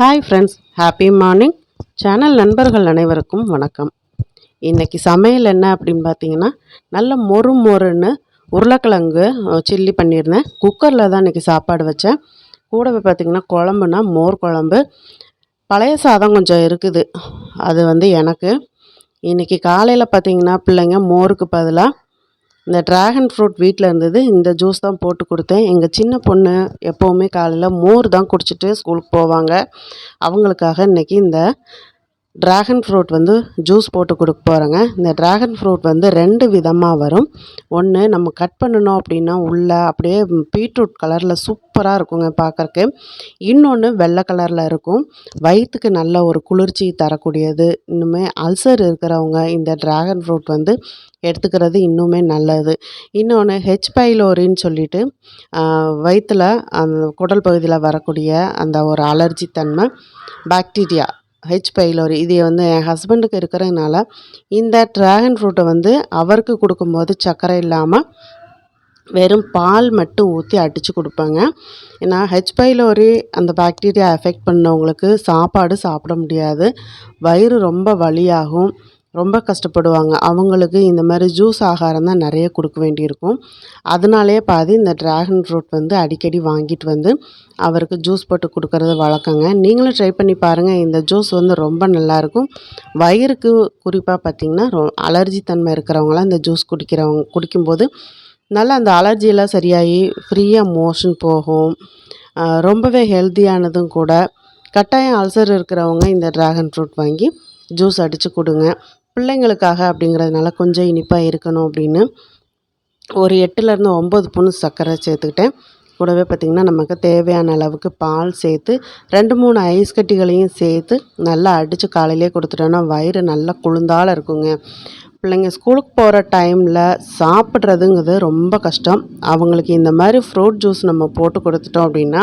Hi friends happy morning channel நண்பர்கள் அனைவருக்கும் வணக்கம். இன்றைக்கி சமையல் என்ன அப்படின்னு பார்த்தீங்கன்னா நல்ல மொறு மொறுன்னு உருளைக்கிழங்கு சில்லி பண்ணியிருந்தேன். குக்கரில் தான் இன்றைக்கி சாப்பாடு வச்சேன். கூடவே பார்த்திங்கன்னா குழம்புனா மோர் குழம்பு. பழைய சாதம் கொஞ்சம் இருக்குது. அது வந்து எனக்கு. இன்றைக்கி காலையில் பார்த்திங்கன்னா பிள்ளைங்க மோருக்கு பதிலாக இந்த ட்ராகன் ஃப்ரூட் வீட்டில் இருந்தது இந்த ஜூஸ் தான் போட்டு கொடுத்தேன். எங்கள் சின்ன பொண்ணு எப்போவுமே காலையில் மோர் தான் குடிச்சிட்டு ஸ்கூலுக்கு போவாங்க. அவங்களுக்காக இன்றைக்கி இந்த ட்ராகன் ஃப்ரூட் வந்து ஜூஸ் போட்டு கொடுக்க போகிறேங்க இந்த ட்ராகன் ஃப்ரூட் வந்து ரெண்டு விதமாக வரும். ஒன்று நம்ம கட் பண்ணணும் அப்படின்னா உள்ளே அப்படியே பீட்ரூட் கலரில் சூப்பராக இருக்குங்க பார்க்குறக்கு. இன்னொன்று வெள்ளை கலரில் இருக்கும். வயிற்றுக்கு நல்ல ஒரு குளிர்ச்சி தரக்கூடியது. இன்னுமே அல்சர் இருக்கிறவங்க இந்த ட்ராகன் ஃப்ரூட் வந்து எடுத்துக்கிறது இன்னுமே நல்லது. இன்னொன்று ஹெச் பைலோரின்னு சொல்லிட்டு வயிற்றில் அந்த குடல் பகுதியில் வரக்கூடிய அந்த ஒரு அலர்ஜி தன்மை பாக்டீரியா ஹெச் பைலோரி இது வந்து என் ஹஸ்பண்டுக்கு இருக்கிறதுனால இந்த ட்ராகன் ஃப்ரூட்டை வந்து அவருக்கு கொடுக்கும்போது சர்க்கரை இல்லாமல் வெறும் பால் மட்டும் ஊற்றி அடித்து கொடுப்பாங்க. ஏன்னா ஹெச் பைலோரி அந்த பாக்டீரியா எஃபெக்ட் பண்ணவங்களுக்கு சாப்பாடு சாப்பிட முடியாது. வயிறு ரொம்ப வலியாகும். ரொம்ப கஷ்டப்படுவாங்க. அவங்களுக்கு இந்த மாதிரி ஜூஸ் ஆகாரம் தான் நிறைய கொடுக்க வேண்டியிருக்கும். அதனாலே பாதி இந்த ட்ராகன் ஃப்ரூட் வந்து அடிக்கடி வாங்கிட்டு வந்து அவருக்கு ஜூஸ் போட்டு கொடுக்கறது வழக்கங்க. நீங்களும் ட்ரை பண்ணி பாருங்கள் இந்த ஜூஸ் வந்து ரொம்ப நல்லாயிருக்கும். வயிறுக்கு குறிப்பாக பார்த்திங்கன்னா ரொ அலர்ஜி தன்மை இருக்கிறவங்களாம் இந்த ஜூஸ் குடிக்கிறவங்க குடிக்கும்போது நல்லா அந்த அலர்ஜியெல்லாம் சரியாகி ஃப்ரீயாக மோஷன் போகும். ரொம்பவே ஹெல்த்தியானதும் கூட கட்டாயம் அல்சர் இருக்கிறவங்க இந்த ட்ராகன் ஃப்ரூட் வாங்கி ஜூஸ் அடித்து கொடுங்க. பிள்ளைங்களுக்காக அப்படிங்கிறதுனால கொஞ்சம் இனிப்பாக இருக்கணும் அப்படின்னு ஒரு எட்டுலேருந்து ஒம்பது புண்ணு சர்க்கரை சேர்த்துக்கிட்டேன். கூடவே பார்த்திங்கன்னா நமக்கு தேவையான அளவுக்கு பால் சேர்த்து ரெண்டு மூணு ஐஸ் கட்டிகளையும் சேர்த்து நல்லா அடித்து காலையிலே கொடுத்துட்டோன்னா வயிறு நல்லா குளிர்ந்தால இருக்குங்க. பிள்ளைங்க ஸ்கூலுக்கு போகிற டைமில் சாப்பிட்றதுங்கிறது ரொம்ப கஷ்டம். அவங்களுக்கு இந்த மாதிரி ஃப்ரூட் ஜூஸ் நம்ம போட்டு கொடுத்துட்டோம் அப்படின்னா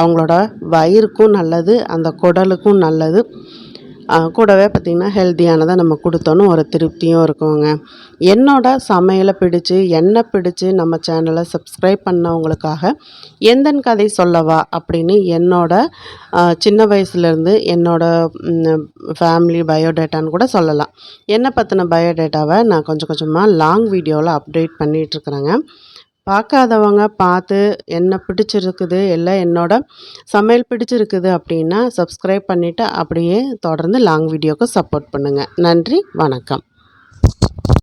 அவங்களோட வயிறுக்கும் நல்லது அந்த குடலுக்கும் நல்லது. கூடவே பார்த்திங்கன்னா ஹெல்த்தியானதை நம்ம கொடுத்தோன்னு ஒரு திருப்தியும் இருக்குங்க. என்னோட சமையலை பிடிச்சு என்ன பிடிச்சு நம்ம சேனலை சப்ஸ்கிரைப் பண்ணவங்களுக்காக எந்தன் கதை சொல்லவா அப்படின்னு என்னோட சின்ன வயசுலேருந்து என்னோடய ஃபேமிலி பயோடேட்டான்னு கூட சொல்லலாம். என்னை பற்றின பயோடேட்டாவை நான் கொஞ்சம் கொஞ்சமாக லாங் வீடியோவில் அப்டேட் பண்ணிகிட்ருக்குறேங்க பார்க்காதவங்க பார்த்து என்ன பிடிச்சிருக்குது இல்லை என்னோட சமையல் பிடிச்சிருக்குது அப்படின்னா சப்ஸ்கிரைப் பண்ணிவிட்டு அப்படியே தொடர்ந்து லாங் வீடியோவுக்கு சப்போர்ட் பண்ணுங்கள் நன்றி வணக்கம்.